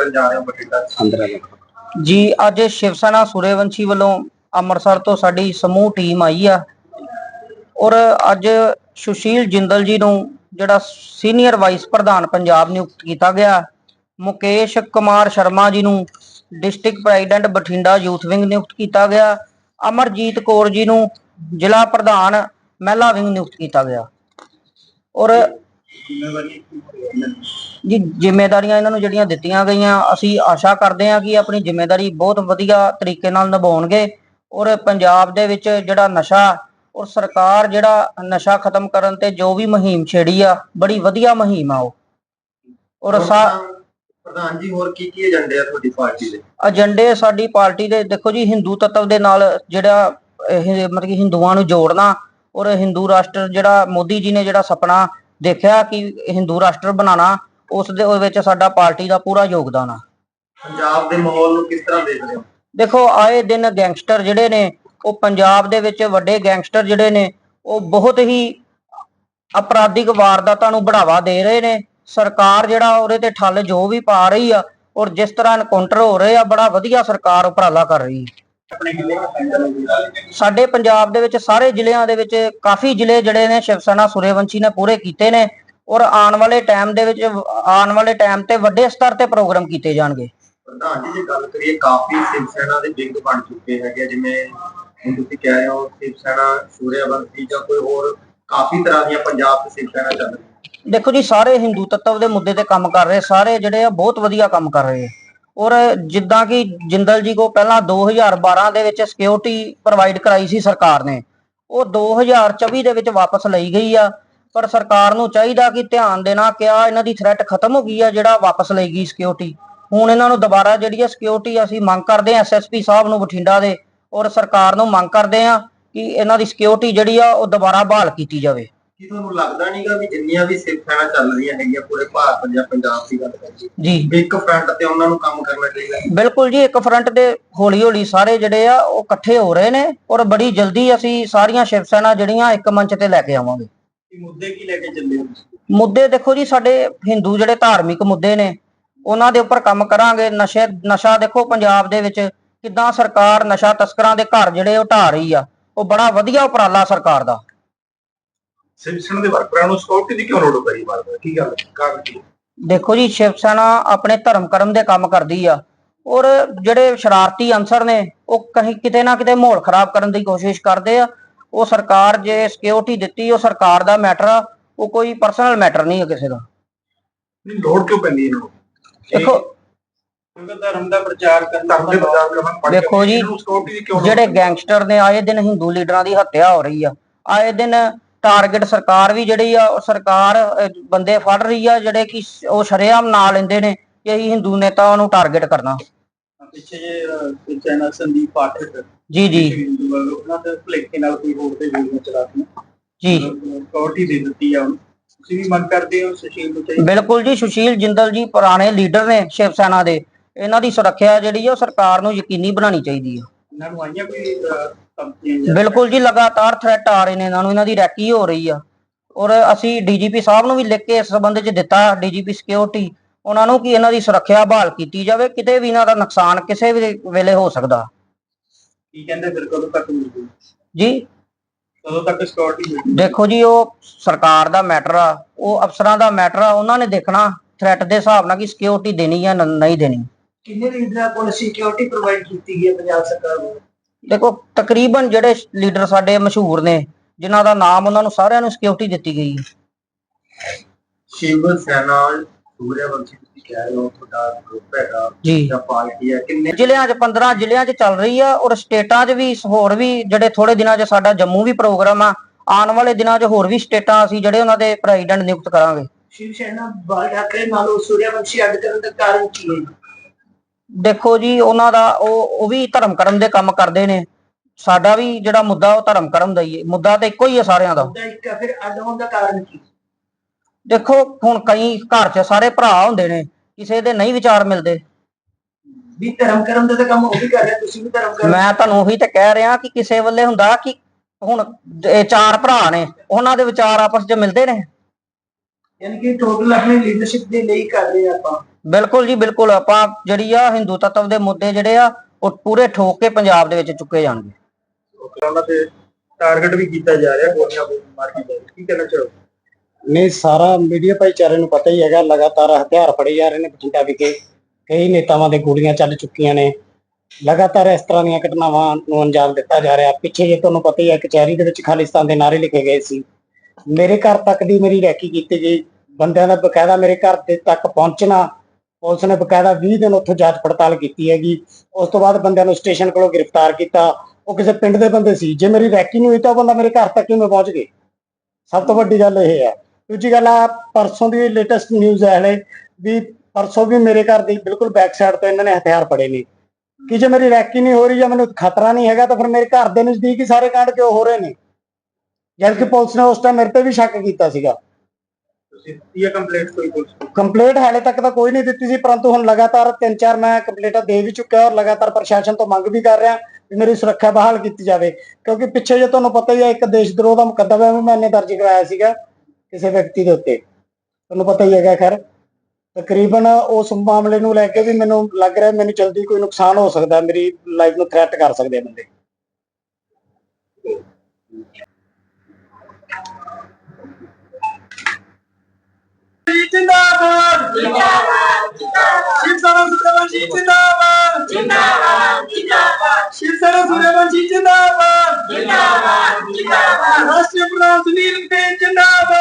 ਕਰਨ ਜਾ ਰਹੇ ਹੋ ਬਠਿੰਡਾ ਅੰਦਰ ਆ ਜੀ ਅੱਜ ਸ਼ਿਵ ਸੈਨਾ ਵੱਲੋਂ ਅੰਮ੍ਰਿਤਸਰ ਤੋਂ ਸਾਡੀ ਸਮੂਹ ਟੀਮ ਆਈ ਆ। ਔਰ ਅੱਜ ਸੁਸ਼ੀਲ ਜਿੰਦਲ ਜੀ ਨੂੰ ਜਿਹੜਾ ਸੀਨੀਅਰ ਵਾਈਸ ਪ੍ਰਧਾਨ ਪੰਜਾਬ ਨਿਯੁਕਤ ਕੀਤਾ ਗਿਆ ਮੁਕੇਸ਼ ਕੁਮਾਰ ਸ਼ਰਮਾ ਜੀ ਨੂੰ district president Bathinda youth wing ਨਿਯੁਕਤ ਕੀਤਾ ਗਿਆ ਅਮਰਜੀਤ ਕੌਰ ਜੀ ਨੂੰ ਜ਼ਿਲ੍ਹਾ ਪ੍ਰਧਾਨ ਮਹਿਲਾ ਵਿੰਗ ਨਿਯੁਕਤ ਕੀਤਾ ਗਿਆ। ਔਰ ਜੀ ਜ਼ਿੰਮੇਵਾਰੀਆਂ ਇਹਨਾਂ ਨੂੰ ਜਿਹੜੀਆਂ ਦਿੱਤੀਆਂ ਗਈਆਂ ਅਸੀਂ ਆਸ਼ਾ ਕਰਦੇ ਹਾਂ ਕਿ ਆਪਣੀ ਜ਼ਿੰਮੇਵਾਰੀ ਬਹੁਤ ਵਧੀਆ ਤਰੀਕੇ ਨਾਲ ਨਿਭਾਉਣਗੇ ਔਰ ਪੰਜਾਬ ਦੇ ਵਿੱਚ ਜਿਹੜਾ ਨਸ਼ਾ ਔਰ ਸਰਕਾਰ ਜਿਹੜਾ ਨਸ਼ਾ ਖਤਮ ਕਰਨ ਤੇ ਜੋ ਵੀ ਮੁਹਿੰਮ ਛੇੜੀ ਆ ਬੜੀ ਵਧੀਆ ਮੁਹਿੰਮ ਆ ਉਹ। ਔਰ ਸਾ ਪ੍ਰਧਾਨ ਜੀ ਹੋਰ ਕੀ ਕੀ ਏਜੰਡੇ ਆ ਤੁਹਾਡੀ ਪਾਰਟੀ ਦੇ? ਏਜੰਡੇ ਸਾਡੀ ਪਾਰਟੀ ਦੇ ਦੇਖੋ ਜੀ ਹਿੰਦੂ ਤੱਤਵ ਦੇ ਨਾਲ ਜਿਹੜਾ ਇਹ ਮਤਲਬ ਕਿ ਹਿੰਦੂਆਂ ਨੂੰ ਜੋੜਨਾ ਔਰ ਹਿੰਦੂ ਰਾਸ਼ਟਰ ਜਿਹੜਾ ਮੋਦੀ ਜੀ ਨੇ ਜਿਹੜਾ ਸੁਪਨਾ ਦੇਖਿਆ ਕਿ ਹਿੰਦੂ ਰਾਸ਼ਟਰ ਬਣਾਉਣਾ ਉਸ ਦੇ ਵਿੱਚ ਸਾਡਾ ਪਾਰਟੀ ਦਾ ਪੂਰਾ ਯੋਗਦਾਨ ਆ। ਪੰਜਾਬ ਦੇ ਮਾਹੌਲ ਨੂੰ ਕਿਸ ਤਰ੍ਹਾਂ ਦੇਖ ਰਹੇ ਹੋ? ਦੇਖੋ ਆਏ ਦਿਨ ਗੈਂਗਸਟਰ ਜਿਹੜੇ ਨੇ ਉਹ ਪੰਜਾਬ ਦੇ ਵਿੱਚ ਵੱਡੇ ਗੈਂਗਸਟਰ ਜਿਹੜੇ ਨੇ ਉਹ ਬਹੁਤ ਹੀ ਅਪਰਾਧਿਕ ਵਾਰਦਾਤਾਂ ਨੂੰ ਬੜਾਵਾ ਦੇ ਰਹੇ ਨੇ। ਸਰਕਾਰ ਜਿਹੜਾ ਉਹਦੇ ਤੇ ਠੱਲ ਜੋ ਵੀ ਪਾ ਰਹੀ ਆ ਔਰ ਜਿਸ ਤਰ੍ਹਾਂ ਐਨਕਾਊਂਟਰ ਹੋ ਰਹੇ ਆ ਬੜਾ ਵਧੀਆ ਸਰਕਾਰ ਉਪਰਾਲਾ ਕਰ ਰਹੀ ਹੈ। ਸਾਡੇ ਪੰਜਾਬ ਦੇ ਵਿੱਚ ਸਾਰੇ ਜ਼ਿਲ੍ਹਿਆਂ ਦੇ ਵਿੱਚ ਕਾਫੀ ਜ਼ਿਲ੍ਹੇ ਜਿਹੜੇ ਨੇ ਸ਼ਿਵ ਸੈਨਾ ਸੂਰਯਵੰਸ਼ੀ ਨੇ ਪੂਰੇ ਕੀਤੇ ਨੇ। ਔਰ ਆਉਣ ਵਾਲੇ ਟਾਈਮ ਦੇ ਵਿੱਚ ਆਉਣ ਵਾਲੇ ਟਾਈਮ ਤੇ ਵੱਡੇ ਸਤਰ ਤੇ ਪ੍ਰੋਗਰਾਮ ਕੀਤੇ ਜਾਣਗੇ। ਪ੍ਰਧਾਨ ਜੀ ਜੇ ਗੱਲ ਕਰੀਏ ਕਾਫੀ ਸਿਵ ਸੈਨਾ ਦੇ ਵਿੰਗ ਬਣ ਚੁੱਕੇ ਹੈਗੇ ਜਿਵੇਂ ਹੁਣ ਤੁਸੀਂ ਕਹਿ ਰਹੇ ਹੋ ਸਿਵ ਸੈਨਾ ਸੂਰਿਆਵੰਸ਼ੀ ਜਾਂ ਕੋਈ ਹੋਰ ਕਾਫੀ ਤਰ੍ਹਾਂ ਦੀਆਂ ਪੰਜਾਬ ਤੇ ਸਿਵ ਸੈਨਾ ਚੱਲ ਰਹੀ ਦੇਖੋ ਜੀ ਸਾਰੇ ਹਿੰਦੂ ਤੱਤਵ ਦੇ ਮੁੱਦੇ ਤੇ ਕੰਮ ਕਰ ਰਹੇ ਸਾਰੇ ਜਿਹੜੇ ਆ ਬਹੁਤ ਵਧੀਆ ਕੰਮ ਕਰ ਰਹੇ ਆ। ਔਰ ਜਿੱਦਾਂ ਕਿ ਜਿੰਦਲ ਜੀ ਕੋ ਪਹਿਲਾਂ 2012 ਦੇ ਵਿੱਚ ਸਿਕਿਉਰਿਟੀ ਪ੍ਰੋਵਾਈਡ ਕਰਾਈ ਸੀ ਸਰਕਾਰ ਨੇ ਉਹ 2024 ਦੇ ਵਿੱਚ ਵਾਪਸ ਲਈ ਗਈ ਆ। ਪਰ ਸਰਕਾਰ ਨੂੰ ਚਾਹੀਦਾ ਕਿ ਧਿਆਨ ਦੇਣਾ ਕਿ ਆ ਇਹਨਾਂ ਦੀ ਥ੍ਰੈਟ ਖਤਮ ਹੋ ਗਈ ਆ ਜਿਹੜਾ ਵਾਪਸ ਲਈ ਗਈ ਸਿਕਿਉਰਿਟੀ ਹੁਣ ਇਹਨਾਂ ਨੂੰ ਦੁਬਾਰਾ ਜਿਹੜੀ ਆ ਸਿਕਿਉਰਿਟੀ ਅਸੀਂ ਮੰਗ ਕਰਦੇ ਆ ਐਸਐਸਪੀ ਸਾਹਿਬ ਨੂੰ ਬਠਿੰਡਾ ਦੇ ਔਰ ਸਰਕਾਰ ਨੂੰ ਮੰਗ ਕਰਦੇ ਆ ਕਿ ਇਹਨਾਂ ਦੀ ਸਿਕਿਉਰਿਟੀ ਜਿਹੜੀ ਆ ਉਹ ਦੁਬਾਰਾ ਬਹਾਲ ਕੀਤੀ ਜਾਵੇ। ਕੀ ਤੁਹਾਨੂੰ ਲੱਗਦਾ ਨਹੀਂਗਾ ਵੀ ਜਿੰਨੀਆਂ ਵੀ ਸੈਨਾ ਚੱਲ ਰਹੀਆਂ ਹੈਗੀਆਂ ਪੂਰੇ ਭਾਰਤ ਜਾਂ ਪੰਜਾਬ ਦੀ ਗੱਲ ਕਰੀਏ ਜੀ। ਇੱਕ ਫਰੰਟ ਤੇ ਉਹਨਾਂ ਨੂੰ ਕੰਮ ਕਰਨਾ ਚਾਹੀਦਾ। ਬਿਲਕੁਲ ਜੀ ਇੱਕ ਫਰੰਟ ਤੇ ਹੌਲੀ ਹੌਲੀ ਸਾਰੇ ਜਿਹੜੇ ਆ ਉਹ ਇਕੱਠੇ ਹੋ ਰਹੇ ਨੇ ਔਰ ਬੜੀ ਜਲਦੀ ਅਸੀਂ ਸਾਰੀਆਂ ਸ਼ਿਵ ਸੈਨਾ ਜਿਹੜੀਆਂ ਇੱਕ ਮੰਚ ਤੇ ਲੈ ਕੇ ਆਵਾਂਗੇ। ਮੁੱਦੇ ਕੀ ਲੈ ਕੇ ਚੱਲੇ ਹੋ ਤੁਸੀਂ? ਮੁੱਦੇ ਦੇਖੋ ਜੀ ਸਾਡੇ ਹਿੰਦੂ ਜਿਹੜੇ ਧਾਰਮਿਕ ਮੁੱਦੇ ਨੇ ਉਹਨਾਂ ਦੇ ਉੱਪਰ ਕੰਮ ਕਰਾਂਗੇ। ਨਸ਼ੇ ਨਸ਼ਾ ਦੇਖੋ ਪੰਜਾਬ ਦੇ ਵਿੱਚ ਕਿੱਦਾਂ ਸਰਕਾਰ ਨਸ਼ਾ ਤਸਕਰਾਂ ਦੇ ਘਰ ਜਿਹੜੇ ਉਹ ਢਾ ਰਹੀ ਆ ਉਹ ਬੜਾ ਵਧੀਆ ਉਪਰਾਲਾ ਸਰਕਾਰ ਦਾ। ਸਿਵ ਸੈਨਾ ਦੇ ਵਰਕਰਾਂ ਨੂੰ ਸਕਿਉਰਟੀ ਦੀ ਕਿਉਂ ਲੋੜ ਪਈ ਬਾਰ ਕੀ ਗੱਲ ਕਾਰਨ ਕੀ ਦੇਖੋ ਜੀ ਸ਼ਿਵ ਸੈਨਾ ਆਪਣੇ ਧਰਮ ਕਰਮ ਦੇ ਕੰਮ ਕਰਦੀ ਆ ਔਰ ਜਿਹੜੇ ਸ਼ਰਾਰਤੀ ਅਨਸਰ ਨੇ ਉਹ ਕਹੀਂ ਕਿਤੇ ਨਾ ਕਿਤੇ ਮਾਹੌਲ ਖਰਾਬ ਕਰਨ ਦੀ ਕੋਸ਼ਿਸ਼ ਕਰਦੇ ਆ ਉਹ ਸਰਕਾਰ ਜੇ ਸਿਕਿਉਰਿਟੀ ਦਿੱਤੀ ਉਹ ਸਰਕਾਰ ਦਾ ਮੈਟਰ ਆ ਉਹ ਕੋਈ ਪਰਸਨਲ ਮੈਟਰ ਨਹੀਂ ਹੈ ਕਿਸੇ ਦਾ। ਨਹੀਂ ਲੋੜ ਕਿਉਂ ਪੈਂਦੀ ਇਹਨਾਂ ਨੂੰ? ਦੇਖੋ ਧਰਮ ਦਾ ਪ੍ਰਚਾਰ ਕਰਨ ਧਰਮ ਦੇ ਪ੍ਰਚਾਰ ਕਰਨ ਪੜ ਦੇਖੋ ਜੀ, ਜਿਹੜੇ ਗੈਂਗਸਟਰ ਨੇ ਆਏ ਦਿਨ ਹਿੰਦੂ ਲੀਡਰਾਂ ਦੀ ਹੱਤਿਆ ਹੋ ਰਹੀ ਆ। ਆਏ ਦਿਨ ਟਾਰਗੇਟ ਸਰਕਾਰ ਵੀ ਜਿਹੜੀ ਆ ਉਹ ਸਰਕਾਰ ਬੰਦੇ ਫੜ ਰਹੀ ਆ ਜਿਹੜੇ ਕਿ ਉਹ ਸ਼ਰੇਆਮ ਨਾਂ ਲੈਂਦੇ ਨੇ ਕਿ ਅਸੀਂ ਹਿੰਦੂ ਨੇਤਾਵਾਂ ਨੂੰ ਟਾਰਗੇਟ ਕਰਨਾ। ਪਿੱਛੇ ਜੇ ਚੈਨਲ ਸੰਦੀਪ ਪਾਠਕ ਜੀ ਜੀ। ਉਹਨਾਂ ਦੇ ਭਲੇਖੇ ਨਾਲ ਕੋਈ ਹੋਰ ਤੇ ਵੀਡੀਓ ਚਲਾਤੀਆਂ ਜੀ। ਸਕਿਉਰਟੀ ਦੇ ਦਿੱਤੀ ਆ ਉਹਨੂੰ। ਤੁਸੀਂ ਵੀ ਮੰਗ ਕਰਦੇ ਹੋ ਸੁਸ਼ੀਲ ਨੂੰ ਚਾਹੀਦਾ? ਬਿਲਕੁਲ ਜੀ ਸੁਸ਼ੀਲ ਜਿੰਦਲ ਜੀ ਪੁਰਾਣੇ ਲੀਡਰ ਨੇ ਸ਼ਿਵ ਸੈਨਾ ਦੇ। ਇਹਨਾਂ ਦੀ ਸੁਰੱਖਿਆ ਜਿਹੜੀ ਆ ਉਹ ਸਰਕਾਰ ਨੂੰ ਯਕੀਨੀ ਬਣਾਉਣੀ ਚਾਹੀਦੀ ਆ। ਇਹਨਾਂ ਨੂੰ ਆਈਆਂ ਕੋਈ ਕੰਪਨੀਆਂ ਬਿਲਕੁਲ ਜੀ ਲਗਾਤਾਰ ਥ੍ਰੈਟ ਆ ਰਹੇ ਨੇ ਇਹਨਾਂ ਨੂੰ। ਇਹਨਾਂ ਦੀ ਰੈਕੀ ਹੋ ਰਹੀ ਆ। ਔਰ ਅਸੀਂ ਡੀਜੀਪੀ ਸਾਹਿਬ ਨੂੰ ਵੀ ਲਿਖ ਕੇ ਇਸ ਸੰਬੰਧ ਵਿੱਚ ਦਿੱਤਾ ਡੀਜੀਪੀ ਸਿਕਿਉਰਿਟੀ ਉਹਨਾਂ ਨੂੰ ਕਿ ਇਹਨਾਂ ਦੀ ਸੁਰੱਖਿਆ ਬਹਾਲ ਕੀਤੀ ਜਾਵੇ। ਕਿਤੇ ਵੀ ਇਹਨਾਂ ਦਾ ਨੁਕਸਾਨ ਕਿਸੇ ਵੀ ਵੇਲੇ ਹੋ ਸਕਦਾ। ਕੀ ਕਹਿੰਦੇ ਫਿਰ ਕਦੋਂ ਤੱਕ ਮਿਲੂ ਜੀ। ਕਦੋਂ ਤੱਕ ਸਕਿਉਰਟੀ ਮਿਲੂ ਦੇਖੋ ਜੀ ਉਹ ਸਰਕਾਰ ਦਾ ਮੈਟਰ ਆ। ਉਹ ਅਫਸਰਾਂ ਦਾ ਮੈਟਰ ਆ। ਉਹਨਾਂ ਨੇ ਦੇਖਣਾ ਥ੍ਰੈਟ ਦੇ ਹਿਸਾਬ ਨਾਲ ਕਿ ਸਿਕਿਉਰਿਟੀ ਦੇਣੀ ਜਾਂ ਨ- ਨਹੀਂ ਦੇਣੀ। ਕਿੰਨੇ ਲੀਡਰਾਂ ਕੋਲ ਸਿਕਿਉਰਿਟੀ ਪ੍ਰੋਵਾਈਡ ਕੀਤੀ ਗਈ ਹੈ ਪੰਜਾਬ ਸਰਕਾਰ ਵੱਲੋਂ? ਦੇਖੋ ਤਕਰੀਬਨ ਜਿਹੜੇ ਲੀਡਰ ਸਾਡੇ ਮਸ਼ਹੂਰ ਨੇ ਜਿਨ੍ਹਾਂ ਦਾ ਨਾਮ ਉਹਨਾਂ ਨੂੰ ਸਾਰਿਆਂ ਨੂੰ ਸਿਕਿਉਰਿਟੀ ਦਿੱਤੀ ਗਈ ਹੈ। ਸ਼ਿਵ ਸੈਨਾ ਸੂਰਿਆਵੰਸ਼ੀ ਤੁਸੀਂ ਕਹਿ ਰਹੇ ਹੋ ਤੁਹਾਡਾ ਗਰੁੱਪ ਹੈਗਾ ਜੀ। ਜਾਂ ਪਾਰਟੀ ਹੈ ਕਿੰਨੇ ਜ਼ਿਲ੍ਹਿਆਂ 'ਚ 15 ਜ਼ਿਲ੍ਹਿਆਂ 'ਚ ਚੱਲ ਰਹੀ ਆ ਔਰ ਸਟੇਟਾਂ 'ਚ ਵੀ ਹੋਰ ਵੀ ਜਿਹੜੇ ਥੋੜੇ ਦਿਨਾਂ 'ਚ ਸਾਡਾ ਜੰਮੂ ਵੀ ਪ੍ਰੋਗਰਾਮ ਆ ਆਉਣ ਵਾਲੇ ਦਿਨਾਂ 'ਚ ਹੋਰ ਵੀ ਸਟੇਟਾਂ ਅਸੀਂ ਜਿਹੜੇ ਉਹਨਾਂ ਦੇ ਪ੍ਰੈਜ਼ੀਡੈਂਟ ਨਿਯੁਕਤ ਕਰਾਂਗੇ। ਸ਼ਿਵ ਸੈਨਾ ਬਾਲ ਠਾਕਰੇ ਨਾਲੋਂ ਸੂਰਿਆਵੰਸ਼ੀ ਅੱਡ ਕਰਨ ਦਾ ਕਾਰਨ ਕੀ ਹੈ? ਦੇਖੋ ਜੀ ਉਹਨਾਂ ਦਾ ਉਹ ਉਹ ਵੀ ਧਰਮ ਕਰਮ ਦੇ ਕੰਮ ਕਰਦੇ ਨੇ। ਸਾਡਾ ਵੀ ਜਿਹੜਾ ਮੁੱਦਾ ਉਹ ਧਰਮ ਕਰਮ ਦਾ ਹੀ ਹੈ। ਮੁੱਦਾ ਤਾਂ ਇੱਕੋ ਹੀ ਹੈ ਸਾਰਿਆਂ ਦਾ। ਉਹਦਾ ਇੱਕ ਆ, ਫਿਰ ਅੱਡ ਹੋਣ ਦਾ ਕਾਰਨ ਕੀ? ਦੇਖੋ ਹੁਣ ਕਈ ਘਰ 'ਚ ਸਾਰੇ ਭਰਾ ਹੁੰਦੇ ਨੇ ਕਿਸੇ ਦੇ ਨਹੀਂ ਵਿਚਾਰ ਮਿਲਦੇ। ਵੀ ਧਰਮ ਕਰਮ ਦਾ ਤਾਂ ਕੰਮ ਉਹ ਵੀ ਕਰ ਰਿਹਾ ਤੁਸੀਂ ਵੀ ਧਰਮ ਕਰਮ ਮੈਂ ਤੁਹਾਨੂੰ ਉਹੀ ਤੇ ਕਹਿ ਰਿਹਾ ਕਿ ਕਿਸੇ ਵੇਲੇ ਹੁੰਦਾ ਕਿ ਹੁਣ ਇਹ ਚਾਰ ਭਰਾ ਨੇ ਉਹਨਾਂ ਦੇ ਵਿਚਾਰ ਆਪਸ 'ਚ ਮਿਲਦੇ ਨੇ। ਯਾਨੀ ਕਿ ਟੋਟਲ ਆਪਣੀ ਲੀਡਰਸ਼ਿਪ ਦੇ ਲਈ ਕਰ ਰਹੇ ਆਪਾਂ। ਬਿਲਕੁਲ ਜੀ ਬਿਲਕੁਲ। ਆਪਾਂ ਜਿਹੜੀ ਆ ਹਿੰਦੂ ਤੱਤਵ ਦੇ ਮੁੱਦੇ ਜਿਹੜੇ ਆ ਉਹ ਪੂਰੇ ਠੋਕ ਕੇ ਪੰਜਾਬ ਦੇ ਵਿੱਚ ਚੁੱਕੇ ਜਾਣਗੇ। ਉਹਨਾਂ ਤੇ ਟਾਰਗੇਟ ਵੀ ਕੀਤਾ ਜਾ ਰਿਹਾ ਗੋਲੀਆਂ ਮਾਰੀ ਰਹੀ ਕੀ ਕਹਿਣਾ ਚਾਹੋ ਨਹੀਂ, ਸਾਰਾ ਮੀਡੀਆ ਭਾਈਚਾਰੇ ਨੂੰ ਪਤਾ ਹੀ ਹੈਗਾ, ਲਗਾਤਾਰ ਹਥਿਆਰ ਫੜੇ ਜਾ ਰਹੇ ਨੇ ਬਠਿੰਡਾ ਵਿਖੇ। ਕਈ ਨੇਤਾਵਾਂ ਦੇ ਗੋਲੀਆਂ ਚੱਲ ਚੁੱਕੀਆਂ ਨੇ। ਲਗਾਤਾਰ ਇਸ ਤਰ੍ਹਾਂ ਦੀਆਂ ਘਟਨਾਵਾਂ ਨੂੰ ਅੰਜਾਮ ਦਿੱਤਾ ਜਾ ਰਿਹਾ। ਪਿੱਛੇ ਜੇ ਤੁਹਾਨੂੰ ਪਤਾ ਹੀ ਹੈ, ਕਚਹਿਰੀ ਦੇ ਵਿੱਚ ਖਾਲਿਸਤਾਨ ਦੇ ਨਾਰੇ ਲਿਖੇ ਗਏ ਸੀ। ਮੇਰੇ ਘਰ ਤੱਕ ਦੀ ਮੇਰੀ ਰੈਕੀ ਕੀਤੀ ਗਈ। ਬੰਦਿਆਂ ਦਾ ਬਕਾਇਦਾ ਮੇਰੇ ਘਰ ਦੇ ਤੱਕ ਪਹੁੰਚਣਾ, ਪੁਲਿਸ ਨੇ ਬਕਾਇਦਾ 20 ਦਿਨ ਉੱਥੋਂ ਜਾਂਚ ਪੜਤਾਲ ਕੀਤੀ ਹੈਗੀ। ਉਸ ਤੋਂ ਬਾਅਦ ਬੰਦਿਆਂ ਨੂੰ ਸਟੇਸ਼ਨ ਕੋਲੋਂ ਗ੍ਰਿਫਤਾਰ ਕੀਤਾ। ਉਹ ਕਿਸੇ ਪਿੰਡ ਦੇ ਬੰਦੇ ਸੀ। ਜੇ ਮੇਰੀ ਰੈਕੀ ਨਹੀਂ ਹੋਈ ਤਾਂ ਉਹ ਬੰਦਾ ਮੇਰੇ ਘਰ ਤੱਕ ਕਿਵੇਂ ਪਹੁੰਚ ਗਏ। ਸਭ ਤੋਂ ਵੱਡੀ ਗੱਲ ਇਹ ਹੈ। ਦੂਜੀ ਗੱਲ ਆ ਪਰਸੋਂ ਦੀ ਲੇਟੈਸਟ ਨਿਊਜ਼ ਹੈ ਹਲੇ ਵੀ ਪਰਸੋਂ ਵੀ ਮੇਰੇ ਘਰ ਦੀ ਬਿਲਕੁਲ ਬੈਕ ਸਾਈਡ ਤੋਂ ਇਹਨਾਂ ਨੇ ਹਥਿਆਰ ਫੜੇ ਨੇ। ਕਿ ਜੇ ਮੇਰੀ ਰੈਕੀ ਨਹੀਂ ਹੋ ਰਹੀ ਜਾਂ ਮੈਨੂੰ ਖਤਰਾ ਨਹੀਂ ਹੈਗਾ ਤਾਂ ਫਿਰ ਮੇਰੇ ਘਰ ਦੇ ਨਜ਼ਦੀਕ ਹੀ ਸਾਰੇ ਕਾਂਡ ਕਿਉਂ ਹੋ ਰਹੇ ਨੇ? ਜਦ ਕਿ ਪੁਲਿਸ ਨੇ ਉਸ ਟਾਈਮ ਮੇਰੇ ਤੇ ਵੀ ਸ਼ੱਕ ਕੀਤਾ ਸੀਗਾ। ਤੁਸੀਂ ਦਿੱਤੀ ਹੈ ਕੰਪਲੇਂਟ ਕੋਈ ਪੁਲਿਸ? ਕੰਪਲੇਂਟ ਹਾਲੇ ਤੱਕ ਤਾਂ ਕੋਈ ਨਹੀਂ ਦਿੱਤੀ ਸੀ ਪਰੰਤੂ ਹੁਣ ਲਗਾਤਾਰ ਤਿੰਨ ਚਾਰ ਮੈਂ ਕੰਪਲੇਂਟਾਂ ਦੇ ਵੀ ਚੁੱਕਿਆ ਔਰ ਲਗਾਤਾਰ ਪ੍ਰਸ਼ਾਸਨ ਤੋਂ ਮੰਗ ਵੀ ਕਰ ਰਿਹਾ ਵੀ ਮੇਰੀ ਸੁਰੱਖਿਆ ਬਹਾਲ ਕੀਤੀ ਜਾਵੇ। ਕਿਉਂਕਿ ਪਿੱਛੇ ਜੇ ਤੁਹਾਨੂੰ ਪਤਾ ਹੀ ਹੈ ਇੱਕ ਦੇਸ਼ ਦਰੋਹ ਦਾ ਮੁਕੱਦਮਾ ਵੀ ਮੈਨੇ ਦਰਜ ਕਰਾਇਆ ਸੀਗਾ। ਕਿਸੇ ਵਿਅਕਤੀ ਦੇ ਉੱਤੇ। ਤੁਹਾਨੂੰ ਪਤਾ ਹੀ ਹੈਗਾ ਖੈਰ ਤਕਰੀਬਨ ਉਸ ਮਾਮਲੇ ਨੂੰ ਲੈ ਕੇ ਵੀ ਮੈਨੂੰ ਲੱਗ ਰਿਹਾ ਮੈਨੂੰ ਜਲਦੀ ਕੋਈ ਨੁਕਸਾਨ ਹੋ ਸਕਦਾ ਮੇਰੀ ਲਾਈਫ ਨੂੰ ਥ੍ਰੈਟ ਕਰ ਸਕਦੇ ਆ ਬੰਦੇ। ਜਿੰਦਾਬਾਦ! ਜਿੰਦਾਬਾਦ ਸੁਰੇਵੰਸ਼ੀ ਜਿੰਦਾਬਾਦ! ਜਿੰਦਾਬਾਦ ਜਿੰਦਾਬਾਦ। ਸ਼ਿਵ ਸੈਨਾ ਸੁਰੇਵੰਸ਼ੀ ਜਿੰਦਾਬਾਦ! ਜਿੰਦਾਬਾਦ ਜਿੰਦਾਬਾਦ। ਰਾਸ਼ਟਰੀ ਪ੍ਰਧਾਨ ਸੁਨੀਲ ਪਟੇਲ ਜਿੰਦਾਬਾਦ!